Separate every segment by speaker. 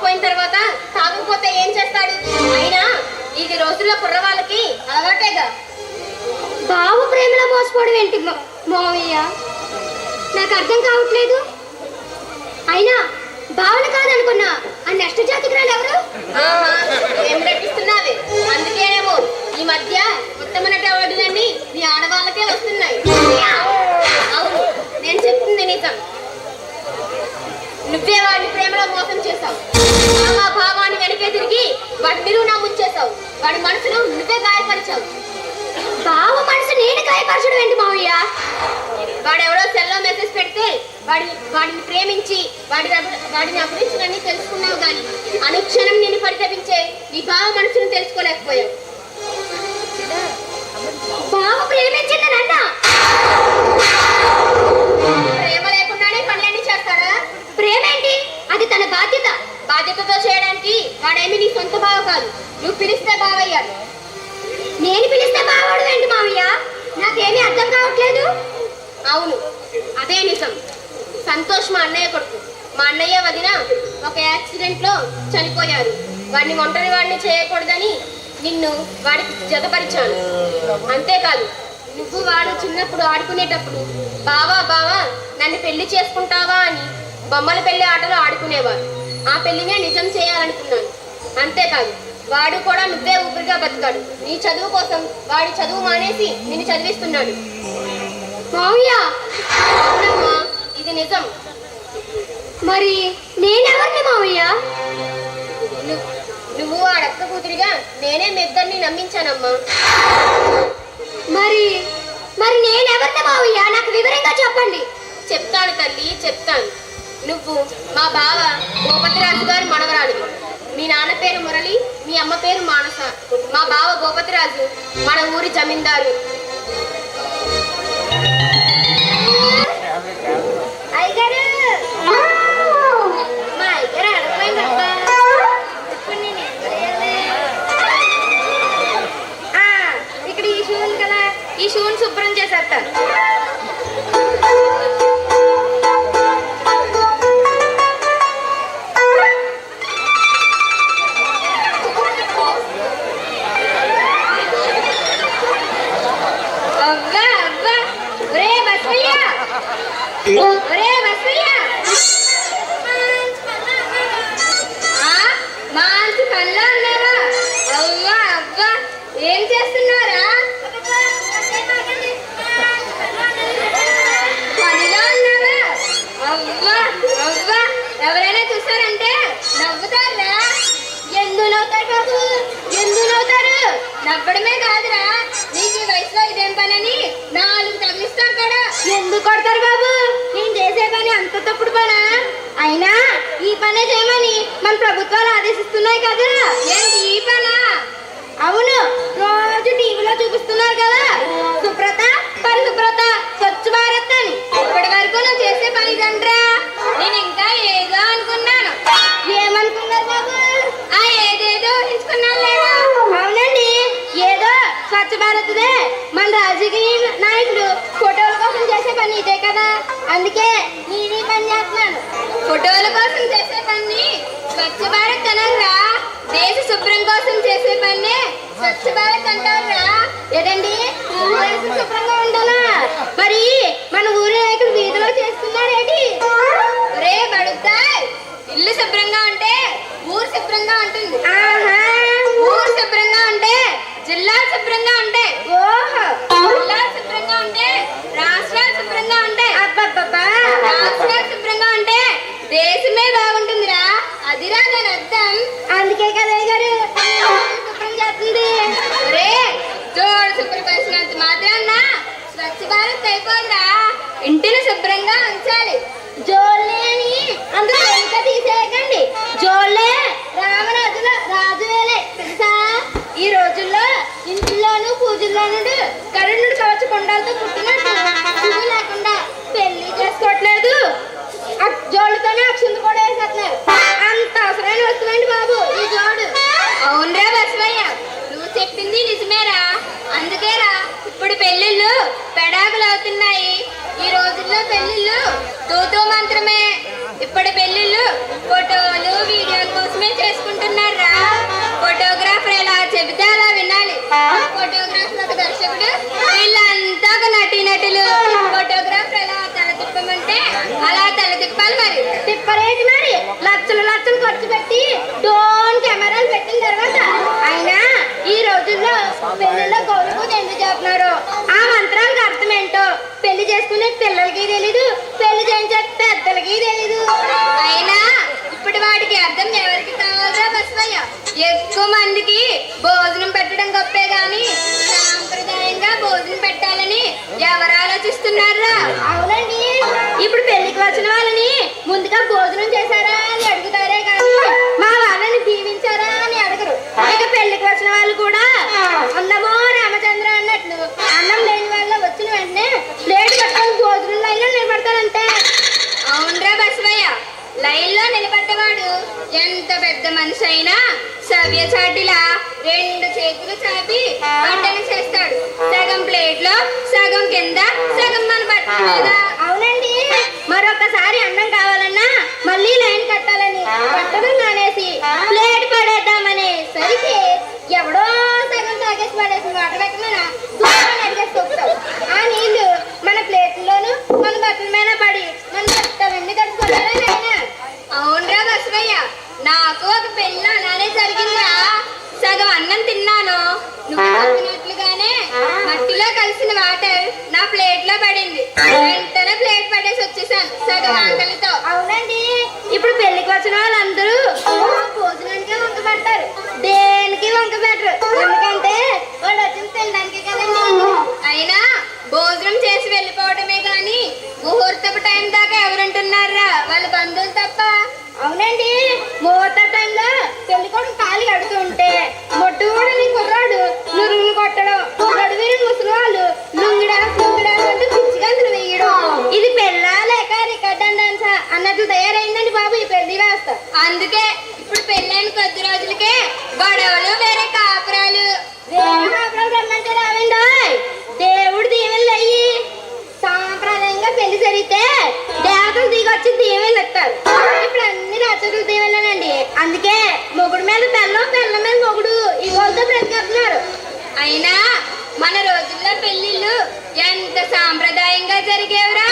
Speaker 1: మోసపోయిన తర్వాత తాగకపోతే ఏం చేస్తాడు? అయినా ఇది రోజుల్లో కుర్రవాళ్ళకి అలవాటేగా.
Speaker 2: బావ ప్రేమలో మోసపోవడం ఏంటి మా- మావయ్య? నాకు అర్థం కావట్లేదు. అయినా బావను కాదనుకున్నా ఆ నష్ట జాతికురాలు ఎవరు?
Speaker 1: ఏం రప్పిస్తున్నావే? అందుకేనేమో ఈ మధ్య ఉత్తమ నటి అవార్డులన్నీ మీ ఆడవాళ్ళకే వస్తున్నాయి. అవును నేను చెప్తుంది నిజం. నువ్వే వాడిని ప్రేమలో మోసం చేశావు. ఆ భావాన్ని వెనకే తిరిగి వాడి నిలువునా ముంచేశావు వాడి మనసును నువ్వే గాయపరిచావు.
Speaker 2: బావ మనసు నేను గాయపరచడం ఏంటి మావయ్య?
Speaker 1: వాడెవడో సెల్లో మెసేజ్ పెడితే వాడి వాడిని ప్రేమించి వాడి అభి- వాడిని అభిరుచులన్నీ తెలుసుకున్నావు కానీ అనుక్షణం నేను పరితపించే నీ భావ మనసును తెలుసుకోలేకపోయావు.
Speaker 2: బావ ప్రేమించింది నన్న
Speaker 1: ప్రేమ లేకుండానే పనులన్నీ చేస్తాడా
Speaker 2: ప్రేమేంటి అది తన బాధ్యత.
Speaker 1: బాధ్యతతో చేయడానికి వాడేమి నీ సొంత బావ కాదు. నువ్వు పిలిస్తే బావయ్యాడు
Speaker 2: నేను పిలిస్తే బావాడు ఏంటి మామయ్య నాకేమీ అర్థం కావట్లేదు.
Speaker 1: అవును అదే నిజం. సంతోష్ మా అన్నయ్య కొడుకు. మా అన్నయ్య వదిన ఒక యాక్సిడెంట్లో చనిపోయారు. వాడిని ఒంటరి వాడిని చేయకూడదని నిన్ను వాడికి జతపరిచాను. అంతేకాదు నువ్వు వాడు చిన్నప్పుడు ఆడుకునేటప్పుడు బావా బావా నన్ను పెళ్ళి చేసుకుంటావా అని బొమ్మల పెళ్ళి ఆటలు ఆడుకునేవారు. ఆ పెళ్ళినే నిజం చేయాలనుకున్నాను. అంతేకాదు వాడు కూడా నువ్వే ఊపిరిగా బతికాడు. నీ చదువు కోసం వాడి చదువు మానేసి నిన్ను చదివిస్తున్నాడు.
Speaker 2: మావయ్య!
Speaker 1: అవునమ్మా ఇది నిజం.
Speaker 2: మరి నేనెవరిని మావయ్య?
Speaker 1: నువ్వు వాడక్క కూతురిగా నేనే మీ ఇద్దరిని నమ్మించానమ్మా.
Speaker 2: మరి మరి నేనెవరిని మావయ్య? నాకు వివరంగా చెప్పండి.
Speaker 1: చెప్తాను తల్లి చెప్తాను. నువ్వు మా బావ గోపతిరాజు గారి మనవరాలివి మీ నాన్న పేరు మురళి మీ అమ్మ పేరు మానస. మా బావ గోపతిరాజు మన ఊరి జమీందారు.
Speaker 2: ఇక్కడ ఈ కదా. ఈ షూని శుభ్రం చేసేస్తాను. నవ్వడమే కాదురా. నీకు ఈ వయసులో ఇదేం పనని? నాలుగు తగిలిస్తాను కూడా ఎందుకు కొడతారు బాబు? నేను చేసే పని అంత తప్పుడు పనా? అయినా ఈ పనే చేయమని మన ప్రభుత్వాలు ఆదేశిస్తున్నాయి కదా ఏంటి ఈ పనా? అవును. రోజు టీవీలో చూపిస్తున్నారు కదా. సుప్రత పరిశుభ్రత స్వచ్ఛ భారత్ అని. ఇప్పటి వరకు నువ్వు చేసే పని ఇదంట్రా. నేను ఇంకా ఏదో అనుకున్నాను. ఏమనుకున్నారు బాబు? ఆ ఏదేదో ఊహించుకున్నాను లేదా స్వచ్ఛ భారత్దే. మన రాజకీయ నాయకుడు ఫోటోల కోసం చేసే పని ఇదే కదా. అందుకే నేను ఈ పని చేస్తున్నాను. ఫోటోల కోసం చేసే పని స్వచ్ఛ భారత్ అనరా దేశ శుభ్రం కోసం చేసే పని స్వచ్ఛ భారత్ అంటారా ఏదండి? శుభ్రంగా ఉండాలా? మరి మన ఊరి నాయకుడు వీధిలో చేస్తున్నారేటి రే బడుతాయ్ ఇల్లు శుభ్రంగా ఉంటే ఊరు శుభ్రంగా ఉంటుంది ఊరు శుభ్రంగా ఉంటే జిల్లా శుభ్రంగా ఉంటాయి ఓహో జిల్లా శుభ్రంగా ఉంటే రాష్ట్రాలు శుభ్రంగా ఉంటాయి అబ్బబ్బబ్బా రాష్ట్రాలు శుభ్రంగా ఉంటే దేశమే బాగుంటుందిరా. అదిరా దాని అర్థం. అందుకే లక్షలు లక్షలు ఖర్చు పెట్టి డోన్ కెమెరాలు పెట్టిన తర్వాత అయినా ఈ రోజుల్లో పెళ్ళిలో గౌరవ ఎందుకు చేస్తున్నారు ఆ మంత్రాలకు అర్థం ఏంటో పెళ్ళి చేసుకునే పిల్లలకి తెలీదు పెళ్ళి చేయించే పెద్దలకి తెలీదు. అయినా ఇప్పుడు వాటికి అర్థం ఎవరికి కావాలరా బస్వయ్య ఎక్కువ మందికి భోజనం పెట్టడం గొప్పే గాని సాంప్రదాయంగా భోజనం పెట్టాలని ఎవరు ఆలోచిస్తున్నారా? అవునండి. ఇప్పుడు పెళ్ళికి వచ్చిన వాళ్ళని ముందుగా భోజనం చేశారా? నిలబడ్డవాడు. ఎంత పెద్ద మనిషి అయినా సవ్యసాటిలా రెండు చేతులు చాపి వంటన చేస్తాడు. సగం ప్లేట్లో సగం కింద సగం మన బట్ట మీద. రాచరులు దీవెనలేనండి అందుకే మొగుడు మీద బెల్లం బెల్లం మీద మొగుడు ఈ గోల్తో బ్రతికేస్తున్నారు. అయినా మన రోజుల్లో పెళ్ళిళ్ళు ఎంత సాంప్రదాయంగా జరిగేవరా?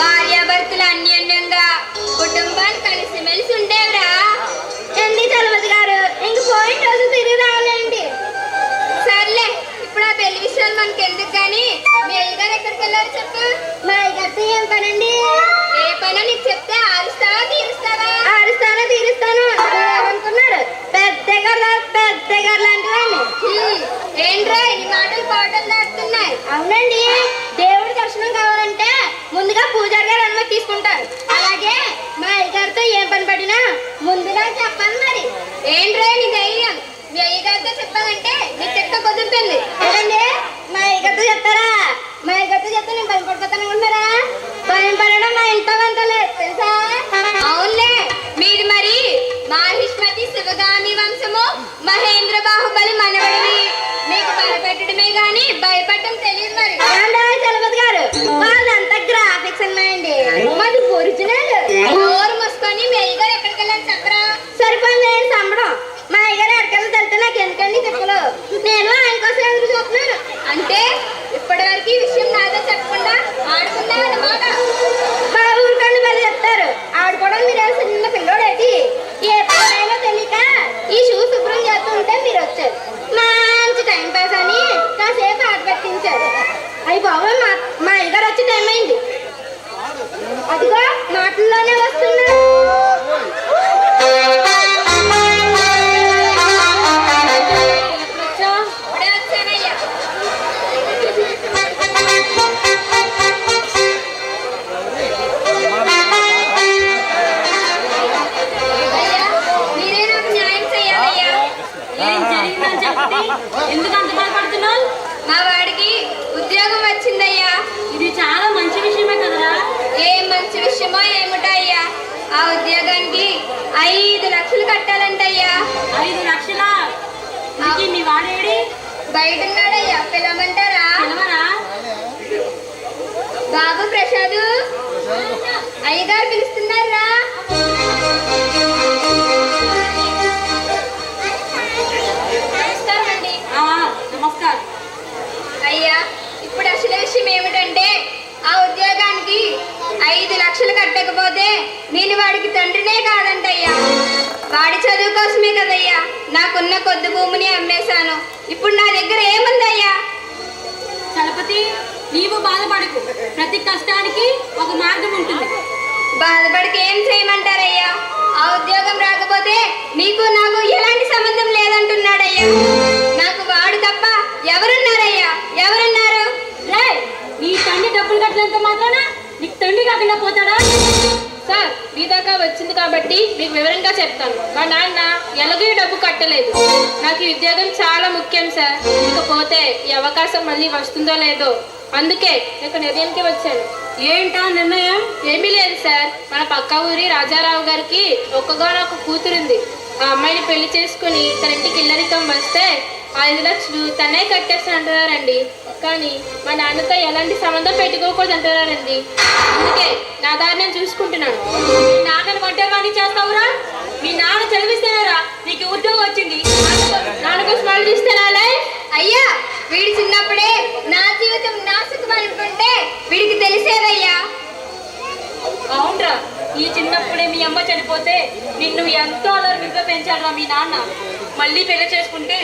Speaker 2: భార్యాభర్తలు అన్యోన్యంగా కుటుంబాలు కలిసిమెలిసి ఉండేవరా? ఎన్ని చలవతి గారు? ఇంక పోయిన రోజు తిరిగి రావాలండి. సర్లే ఇప్పుడు ఆ పెళ్ళి విషయాలు మనకి ఎందుకు కానీ మీ అయ్యగారు ఎక్కడికి వెళ్ళారు చెప్పు? మా అయ్యగారితో ఏం పనండి? ఏ పనో నీకు చెప్తే ఆరుస్తావా తీరుస్తావా? తీరుస్తాను అనుకున్నాడు పెద్ద గారు పెద్ద గారు లాంటి వాడిని ఏంట్రా ఈ మాటలు పాటలు దాటుతున్నాయి? అవునండి. దేవుడి దర్శనం కావాలంటే ముందుగా పూజారి గారు అనుమతి తీసుకుంటారు. అలాగే మా అయ్యగారితో ఏం పని పడినా ముందుగా చెప్పాలి మరి. ఏంట్రా నీ ధైర్యం? మీ అయ్యగారితో చెప్పాలంటే నీ చెక్క కుదురుతుంది. మా అయ్యగారితో చెప్తారా? మా అయ్యగారితో చెప్తే నేను భయపడిపోతాను అనుకుంటారా
Speaker 3: महेंद्र వాడికి తండ్రినే కాదంటయ్యా. వాడి చదువు కోసమే కదయ్యా. నాకున్న కొద్ది భూమిని అమ్మేశాను. ఇప్పుడు నా దగ్గర ఏముందయ్యా?
Speaker 4: చలపతి నీవు బాధపడకు. ప్రతి కష్టానికి ఒక మార్గం ఉంటుంది.
Speaker 3: బాధపడికి ఏం చేయమంటారయ్యా? ఆ ఉద్యోగం రాకపోతే నీకు నాకు ఎలాంటి సంబంధం లేదంటున్నాడయ్యా.
Speaker 5: కాబట్టి మీకు వివరంగా చెప్తాను. మా నాన్న ఎలాగో డబ్బు కట్టలేదు. నాకు ఈ ఉద్యోగం చాలా ముఖ్యం సార్. ఇకపోతే ఈ అవకాశం మళ్ళీ వస్తుందో లేదో అందుకే ఇక్కడ నిర్ణయానికి వచ్చాను.
Speaker 4: ఏంటా నిర్ణయం?
Speaker 5: ఏమీ లేదు సార్. మన పక్క ఊరి రాజారావు గారికి ఒక్కగానొక్క కూతురుంది. ఆ అమ్మాయిని పెళ్ళి చేసుకుని తన ఇంటికి ఇల్లరికం వస్తే ఐదు లక్షలు. తనే కట్టేస్తాను అంటున్నారండి కానీ మా నాన్నతో ఎలాంటి సంబంధం పెట్టుకోకూడదు అంటున్నారండి. అందుకే నా దారి నేను చూసుకుంటున్నాను.
Speaker 4: మీ నాన్నని వంటవాణి చేస్తావురా? మీ నాన్న చదివిస్తేనేరా నీకు ఉద్యోగం వచ్చింది.
Speaker 5: నాన్న కోసం ఆలోచిస్తానాలే
Speaker 3: అయ్యా వీడి చిన్నప్పుడే నా జీవితం నాశకం అనుకుంటే వీడికి తెలిసేదయ్యా?
Speaker 4: అవునరా ఈ చిన్నప్పుడే మీ అమ్మ చనిపోతే నిన్ను ఎంతో అలర్మిగా పెంచాడురా మీ నాన్న. మళ్ళీ పెళ్ళి చేసుకుంటే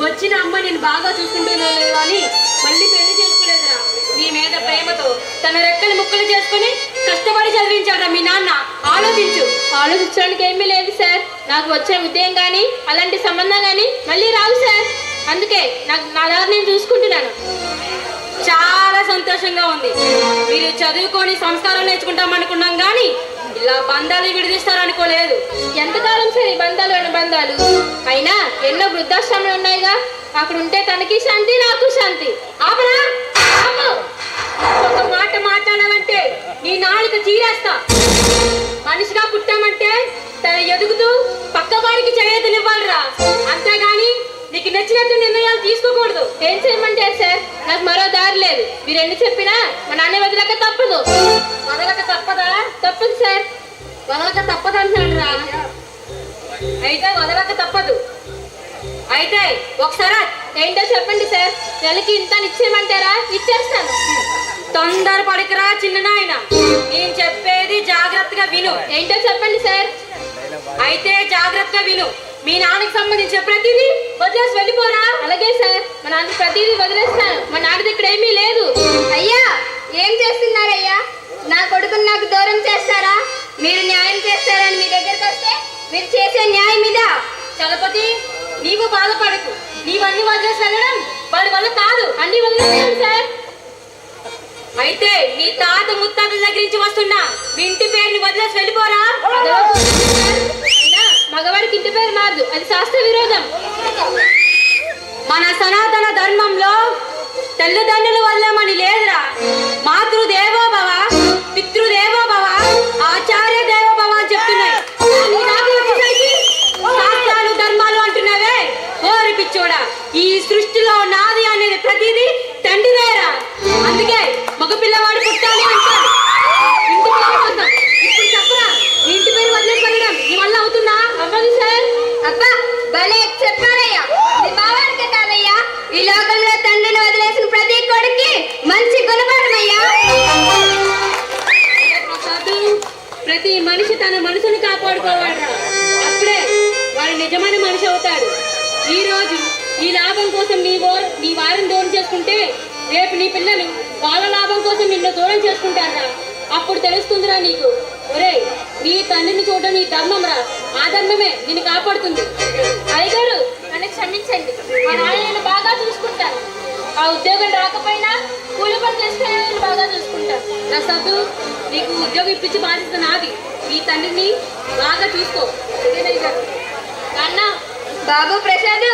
Speaker 4: వచ్చిన అమ్మ నేను బాగా చూసుకుంటున్నాను కానీ అని మళ్ళీ పెళ్ళి చేసుకోలేదురా. నీ మీద ప్రేమతో తన రెక్కలు ముక్కలు చేసుకుని కష్టపడి చదివించాడురా మీ నాన్న. ఆలోచించు.
Speaker 5: ఆలోచించడానికి ఏమీ లేదు సార్. నాకు వచ్చిన ఉద్యోగం కానీ అలాంటి సంబంధం కానీ మళ్ళీ రావు సార్. అందుకే నాకు నా దారి నేను చూసుకుంటున్నాను.
Speaker 4: చాలా సంతోషంగా ఉంది. మీరు చదువుకొని సంస్కారం నేర్చుకుంటాం అనుకున్నాం కానీ ఇలా బంధాలు విడిదిస్తారనుకోలేదు.
Speaker 5: ఎంతకాలం సరే ఈ బంధాలు అనుబంధాలు అయినా ఎన్నో వృద్ధాశ్రమాలు ఉన్నాయిగా. అక్కడ ఉంటే తనకి శాంతి నాకు శాంతి.
Speaker 4: ఆపరా? ఒక మాట మాట్లాడాలంటే నీ నాలుక చీరేస్తా. మనిషిగా పుట్టామంటే తన ఎదుగుతూ పక్క వారికి చేయతనివ్వాలిరా. అంతేగాని నీకు నచ్చినట్టు నిర్ణయాలు తీసుకోకూడదు.
Speaker 5: ఏం చేయమంటారు సార్? నాకు మరో దారి లేదు. మీరు ఎన్ని చెప్పినా మా నాన్న వదిలేక తప్పదు.
Speaker 4: తప్పదు
Speaker 5: సార్.
Speaker 4: వదలక తప్పదు అంటున్నాను రా. అయితే వదలక తప్పదు. అయితే ఒకసారి
Speaker 5: ఏంటో చెప్పండి సార్. నెలకి ఇంత ఇచ్చేయమంటారా ఇచ్చేస్తాను.
Speaker 4: తొందర పడికరా చిన్న నాయన. నేను చెప్పేది జాగ్రత్తగా విను.
Speaker 5: ఏంటో చెప్పండి సార్.
Speaker 4: అయితే జాగ్రత్తగా విను. మీ నాన్నకి సంబంధించిన ప్రతిదీ వదిలేసి వెళ్ళిపోరా.
Speaker 5: అలాగే సార్. మా నాన్న ప్రతిదీ వదిలేస్తాను. మా నాన్న దగ్గర ఏమీ లేదు.
Speaker 3: అయ్యా ఏం చేస్తున్నారయ్యా? నా కొడుకుని నాకు దూరం చేస్తారా? మీరు న్యాయం చేస్తారని మీ దగ్గరికి వస్తే మీరు చేసే న్యాయం ఇదా?
Speaker 4: చలపతి నీవు బాధపడకు. నీవన్నీ వదిలేసి వెళ్ళడం వాడి వల్ల కాదు.
Speaker 5: అన్ని వదిలేసాను సార్.
Speaker 4: అయితే మీ తాత ముత్తాతల దగ్గర నుంచి వస్తున్నా మీ ఇంటి పేరుని వదిలేసి వెళ్ళిపోరా?
Speaker 5: మగవాడికి ఇంటి పేరు మారదు. అది శాస్త్ర విరోధం.
Speaker 4: మన సనాతన ధర్మంలో తల్లిదండ్రులు వదలమని లేదురా. మాతృదేవో భవ. సృష్టిలో నాది అనేది ప్రతిదీ తండ్రి తండ్రిదేరా అందుకే మగ పిల్లవాడు పుట్టాలి అంటారు
Speaker 5: క్షమించండి మా నాన్న నేను బాగా చూసుకుంటాను ఆ ఉద్యోగం రాకపోయినా కూలి పని చేసుకునే బాగా చూసుకుంటాను
Speaker 4: ప్రసాద్ నీకు ఉద్యోగం ఇప్పించి బాధ్యత నాది. నీ తండ్రిని బాగా చూసుకో.
Speaker 5: నాన్న
Speaker 3: బాబు ప్రసాద్.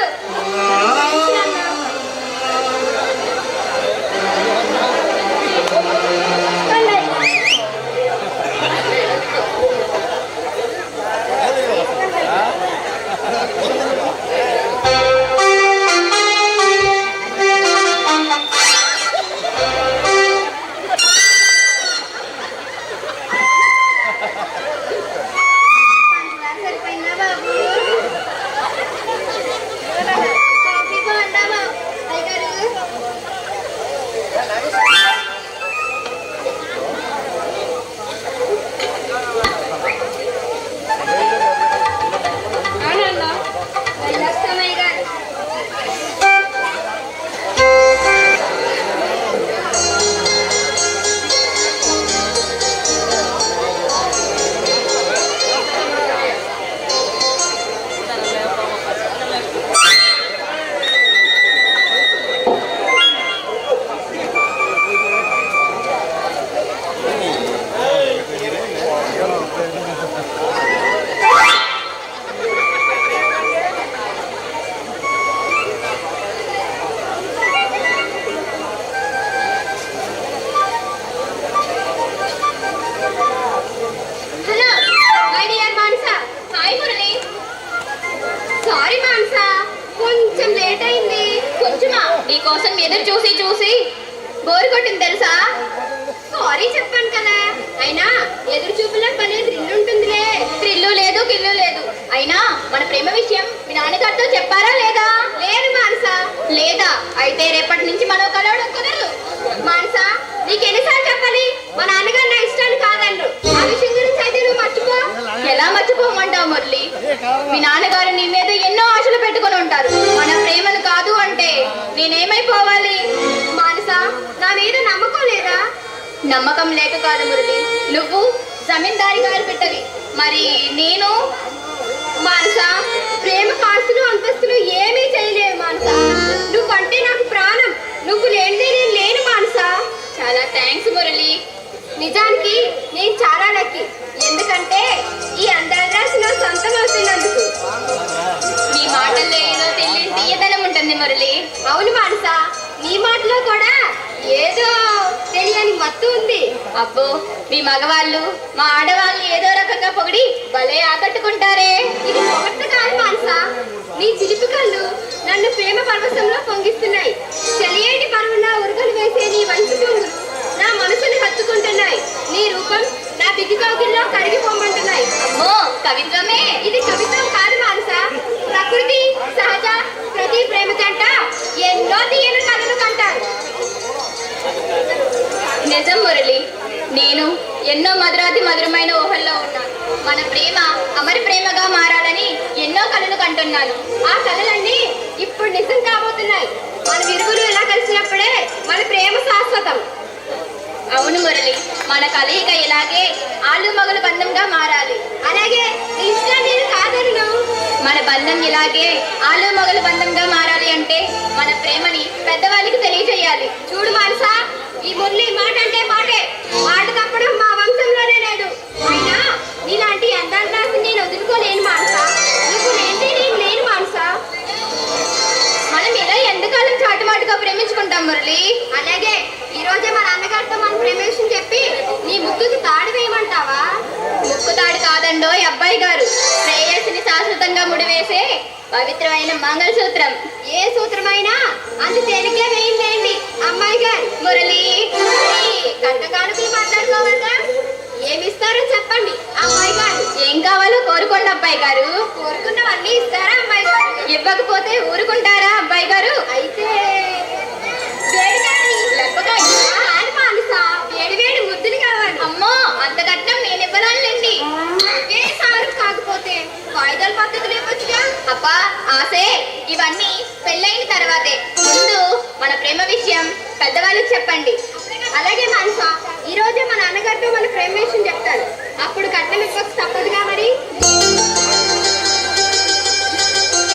Speaker 3: ఎదురు
Speaker 2: చూపులో భలే థ్రిల్ ఉంటుందిలే.
Speaker 3: త్రిల్లు లేదు కిల్లు లేదు. అయినా మన ప్రేమ విషయం మీ నాన్నగారితో చెప్పారా లేదా?
Speaker 2: లేదు మానస.
Speaker 3: లేదా? అయితే రేపటి నుంచి మనం కలవడం కుదరదు.
Speaker 2: మానస నీకు ఎన్నిసార్లు చెప్పాలి? మా నాన్నగారు నా ఇష్టాన్ని కాదన్రు. ఆ విషయం గురించి అయితే నువ్వు మర్చిపో.
Speaker 3: ఎలా మర్చిపోమంటావు మురళి? మీ నాన్నగారు నీ మీద ఎన్నో ఆశలు పెట్టుకొని ఉంటారు. మన ప్రేమను కాదు అంటే నేనేమైపోవాలి?
Speaker 2: మానస నా మీద నమ్మకం
Speaker 3: నమ్మకం లేక కాదు మురళి. నువ్వు జమీందారి గారు పెట్టవి మరి నేను
Speaker 2: మానస ప్రేమ కాస్తులు అంతస్తులు ఏమీ చేయలేవు మానస. నువ్వంటే నాకు ప్రాణం. నువ్వు లేనిదే నేను లేను మానస.
Speaker 3: చాలా థ్యాంక్స్ మురళి.
Speaker 2: నిజానికి నేను చాలా లక్కీ ఎందుకంటే ఈ అంతర్రాశిలో సొంతం అవుతున్నందుకు.
Speaker 3: మీ మాటల్లో ఏదో తెలియని తీయదనం ఉంటుంది మురళి.
Speaker 2: అవును మానస. నీ మాటలో కూడా ఏదో తెలియని మత్తు ఉంది.
Speaker 3: అబ్బో మీ మగవాళ్ళు మా ఆడవాళ్ళు ఏదో రకంగా పొగిడి భలే ఆకట్టుకుంటారే.
Speaker 2: ఇది పొగట్టు కాదు మానస. నీ చిలిపి కళ్ళు నన్ను ప్రేమ పర్వతంలో పొంగిస్తున్నాయి. తెలియని పరువున ఉరుగులు వేసే నీ మంచి నా మనసును హత్తుకుంటున్నాయి. ఎన్నో
Speaker 3: మధురాతి మధురమైన ఊహల్లో ఉన్నాను. మన ప్రేమ అమరి ప్రేమగా మారాలని ఎన్నో కళలు కంటున్నాను.
Speaker 2: ఆ కళలన్నీ ఇప్పుడు నిజం కాబోతున్నాయి. మన విరుగులు ఇలా కలిసినప్పుడే మన ప్రేమ శాశ్వతం.
Speaker 3: అవును మురళి మన కలయిక ఇలాగే ఆళ్ళు మగలు బంధంగా మారాలి.
Speaker 2: అలాగే ఇష్టం నేను కాదను
Speaker 3: మన బంధం ఇలాగే ఆళ్ళు మొగలు ముక్కుతాడు అబ్బాయి గారు. శ్రేయస్సుని శాశ్వతంగా ముడివేసే పవిత్రమైన మంగళసూత్రం.
Speaker 2: ఏ సూత్రమైనా అంత తేలికే వేయించేయండి. అమ్మాయి గారు
Speaker 3: మురళి
Speaker 2: కట్ట కానుకలు మాట్లాడుకోవాలిగా. ఏమిస్తారో చెప్పండి. అమ్మాయి గారు
Speaker 3: ఏం కావాలో కోరుకోండి అబ్బాయి గారు.
Speaker 2: కోరుకున్నవన్నీ ఇస్తారా అమ్మాయి గారు?
Speaker 3: ఇవ్వకపోతే ఊరుకుంటారా అబ్బాయి గారు?
Speaker 2: వాయిదాల పద్ధతులు
Speaker 3: అబ్బా ఆసే ఇవన్నీ పెళ్ళైన తర్వాతే. ముందు మన ప్రేమ విషయం పెద్దవాళ్ళకి చెప్పండి.
Speaker 2: అలాగే మానస ఈ రోజే మా నాన్నగారితో మన ప్రేమ విషయం చెప్తాను.